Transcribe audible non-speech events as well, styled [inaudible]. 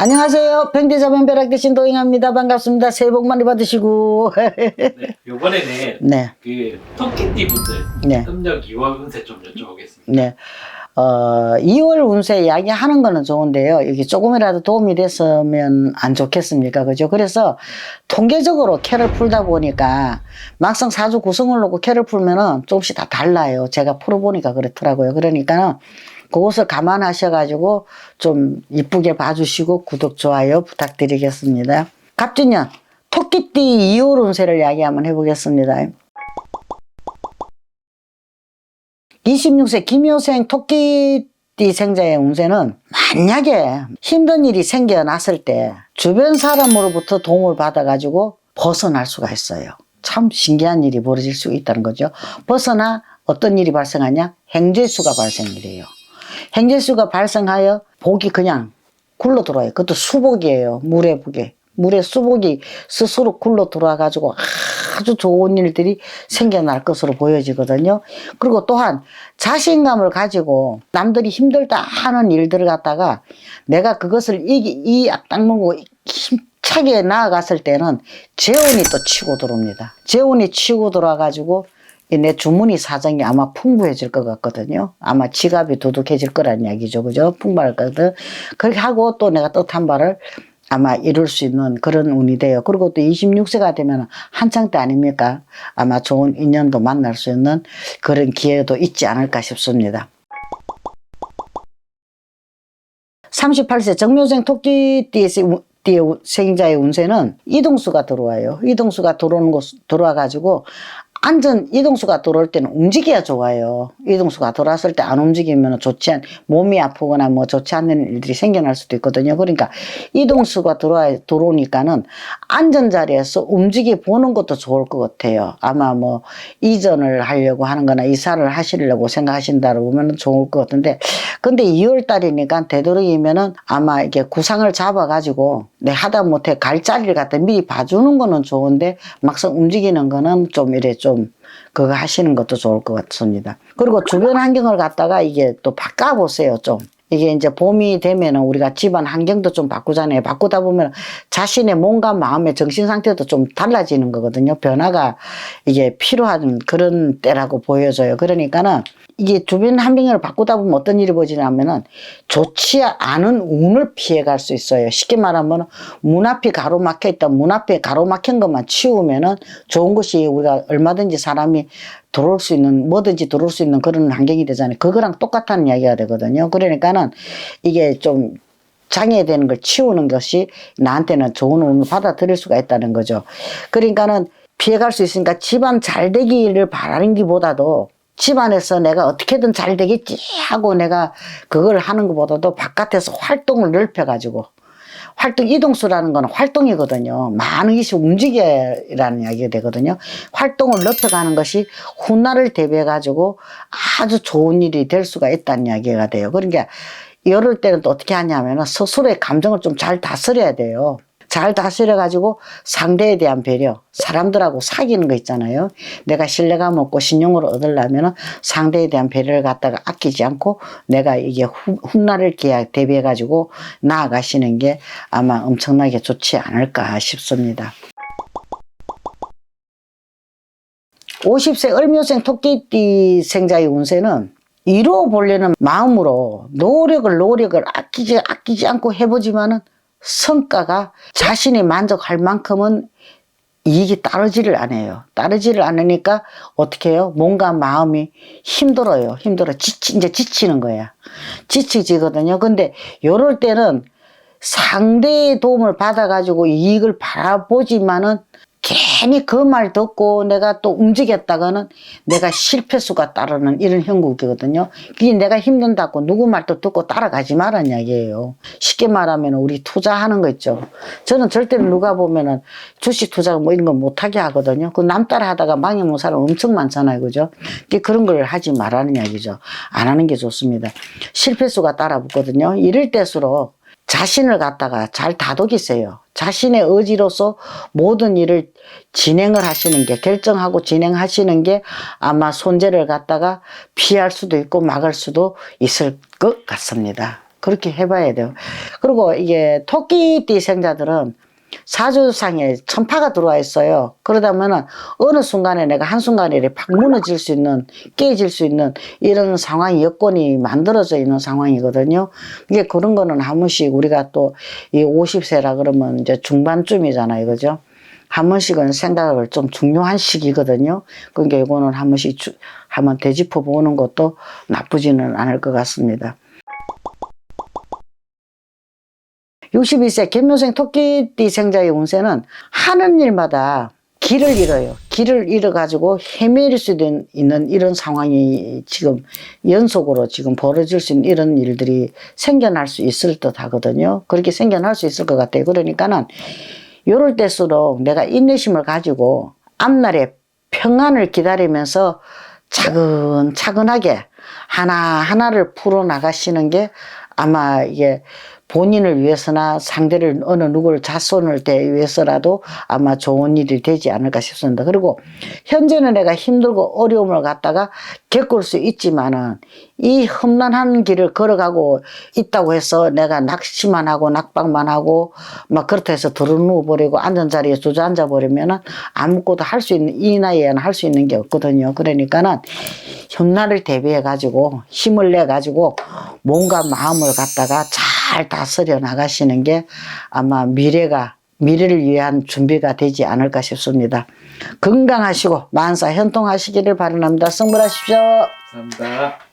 안녕하세요. 병대자 변별학 대신 도잉합니다. 반갑습니다. 새해 복 많이 받으시고. 네, 이번에는 [laughs] 네, 그 토끼띠 분들 네. 음력 2월 운세 좀 여쭤보겠습니다. 네. 어, 2월 운세 이야기 하는 거는 좋은데요. 이게 조금이라도 도움이 됐으면 안 좋겠습니까? 그죠? 그래서 통계적으로 캐를 풀다 보니까 막상 사주 구성을 놓고 캐를 풀면은 조금씩 다 달라요. 제가 풀어보니까 그렇더라고요. 그러니까는 그것을 감안하셔가지고 좀 이쁘게 봐주시고 구독, 좋아요 부탁드리겠습니다. 갑진년, 토끼띠 2월 운세를 이야기 한번 해보겠습니다. 26세 김효생 토끼 띠 생자의 운세는 만약에 힘든 일이 생겨났을 때 주변 사람으로부터 도움을 받아가지고 벗어날 수가 있어요. 참 신기한 일이 벌어질 수 있다는 거죠. 벗어나 어떤 일이 발생하냐? 행재수가 발생이래요. 행재수가 발생하여 복이 그냥 굴러 들어와요. 그것도 수복이에요. 물의 복에. 물의 수복이 스스로 굴러 들어와가지고 아주 좋은 일들이 생겨날 것으로 보여지거든요. 그리고 또한 자신감을 가지고 남들이 힘들다 하는 일들을 갖다가 내가 그것을 이기, 이 악당먹고 힘차게 나아갔을 때는 재운이 또 치고 들어옵니다. 재운이 치고 들어와가지고 이 내 주머니 사정이 아마 풍부해질 것 같거든요. 아마 지갑이 두둑해질 거란 이야기죠. 그죠? 풍부할 거거든. 그렇게 하고 또 내가 뜻한 바를 아마 이룰 수 있는 그런 운이 돼요. 그리고 또 26세가 되면 한창 때 아닙니까? 아마 좋은 인연도 만날 수 있는 그런 기회도 있지 않을까 싶습니다. 38세 정묘생 토끼띠의 띠의 생자의 운세는 이동수가 들어와요. 이동수가 들어오는 곳, 들어와가지고 안전 이동수가 들어올 때는 움직여야 좋아요. 이동수가 들어왔을 때 안 움직이면 좋지 않, 몸이 아프거나 뭐 좋지 않는 일들이 생겨날 수도 있거든요. 그러니까 이동수가 들어와, 들어오니까는 안전 자리에서 움직여 보는 것도 좋을 것 같아요. 아마 뭐 이전을 하려고 하는 거나 이사를 하시려고 생각하신다 보면 좋을 것 같은데 근데 2월 달이니까 되도록이면은 아마 이게 구상을 잡아가지고 내 하다 못해 갈 자리를 갖다 미리 봐주는 거는 좋은데 막상 움직이는 거는 좀 이래 좀 그거 하시는 것도 좋을 것 같습니다. 그리고 주변 환경을 갖다가 이게 또 바꿔보세요 좀. 이게 이제 봄이 되면은 우리가 집안 환경도 좀 바꾸잖아요. 바꾸다 보면 자신의 몸과 마음의 정신 상태도 좀 달라지는 거거든요. 변화가 이게 필요한 그런 때라고 보여져요. 그러니까는 이게 주변 환경을 바꾸다 보면 어떤 일이 벌어지냐면은 좋지 않은 운을 피해갈 수 있어요. 쉽게 말하면 문 앞이 가로막혀 있다. 문 앞에 가로막힌 것만 치우면은 좋은 것이 우리가 얼마든지 사람이 들어올 수 있는 뭐든지 들어올 수 있는 그런 환경이 되잖아요. 그거랑 똑같다는 이야기가 되거든요. 그러니까는 이게 좀 장애되는 걸 치우는 것이 나한테는 좋은 운을 받아들일 수가 있다는 거죠. 그러니까는 피해갈 수 있으니까 집안 잘 되기를 바라는 것보다도 집안에서 내가 어떻게든 잘 되겠지 하고 내가 그걸 하는 것보다도 바깥에서 활동을 넓혀가지고 활동 이동수라는 건 활동이거든요. 많은 것이 움직여라는 이야기가 되거든요. 활동을 넓혀가는 것이 훗날을 대비해 가지고 아주 좋은 일이 될 수가 있다는 이야기가 돼요. 그러니까 이럴 때는 또 어떻게 하냐면 스스로의 감정을 좀 잘 다스려야 돼요. 잘 다스려 가지고 상대에 대한 배려, 사람들하고 사귀는 거 있잖아요. 내가 신뢰감 얻고 신용을 얻으려면 상대에 대한 배려를 갖다가 아끼지 않고 내가 이게 후, 훗날을 계약 대비해 가지고 나아가시는 게 아마 엄청나게 좋지 않을까 싶습니다. 50세 을묘생 토끼띠 생자의 운세는 이루어 보려는 마음으로 노력을 노력을 아끼지 아끼지 않고 해보지만은 성과가 자신이 만족할 만큼은 이익이 따르지를 않아요. 따르지를 않으니까 어떻게 해요? 뭔가 마음이 힘들어요. 힘들어. 지치, 이제 지치는 거야. 지치지거든요. 근데 요럴 때는 상대의 도움을 받아가지고 이익을 바라보지만은 괜히 그 말 듣고 내가 또 움직였다가는 내가 실패수가 따르는 이런 형국이거든요. 그게 내가 힘든다고 누구 말도 듣고 따라가지 말란 이야기예요. 쉽게 말하면 우리 투자하는 거 있죠. 저는 절대로 누가 보면은 주식 투자 뭐 이런 거 못하게 하거든요. 그 남 따라 하다가 망해본 사람 엄청 많잖아요. 그죠? 그런 걸 하지 말라는 이야기죠. 안 하는 게 좋습니다. 실패수가 따라 붙거든요. 이럴 때수록 자신을 갖다가 잘 다독이세요. 자신의 의지로서 모든 일을 진행을 하시는 게, 결정하고 진행하시는 게 아마 손재를 갖다가 피할 수도 있고 막을 수도 있을 것 같습니다. 그렇게 해봐야 돼요. 그리고 이게 토끼띠 생자들은 사주상에 천파가 들어와 있어요. 그러다면은 어느 순간에 내가 한순간에 이렇게 팍 무너질 수 있는, 깨질 수 있는 이런 상황, 여건이 만들어져 있는 상황이거든요. 이게 그런 거는 한 번씩 우리가 또 이 50세라 그러면 이제 중반쯤이잖아요. 그죠? 한 번씩은 생각을 좀 중요한 시기거든요. 그러니까 이거는 한 번씩 주- 한번 되짚어 보는 것도 나쁘지는 않을 것 같습니다. 62세 김묘생 토끼띠 생자의 운세는 하는 일마다 길을 잃어요. 길을 잃어가지고 헤매일 수 있는, 있는 이런 상황이 지금 연속으로 지금 벌어질 수 있는 이런 일들이 생겨날 수 있을 듯 하거든요. 그렇게 생겨날 수 있을 것 같아요. 그러니까는 요럴 때수록 내가 인내심을 가지고 앞날에 평안을 기다리면서 차근차근하게 하나하나를 풀어나가시는 게 아마 이게 본인을 위해서나 상대를 어느 누구를 자손을 대 위해서라도 아마 좋은 일이 되지 않을까 싶습니다. 그리고 현재는 내가 힘들고 어려움을 갖다가 겪을 수 있지만은 이 험난한 길을 걸어가고 있다고 해서 내가 낚시만 하고 낙방만 하고 막 그렇다 해서 들어누워 버리고 앉은 자리에 주저앉아 버리면은 아무것도 할 수 있는 이 나이에는 할 수 있는 게 없거든요. 그러니까는 흉나를 대비해 가지고 힘을 내 가지고 몸과 마음을 갖다가 잘 다스려 나가시는 게 아마 미래가 미래를 위한 준비가 되지 않을까 싶습니다. 건강하시고 만사 현통하시기를 바랍니다. 성불하십시오. 감사합니다.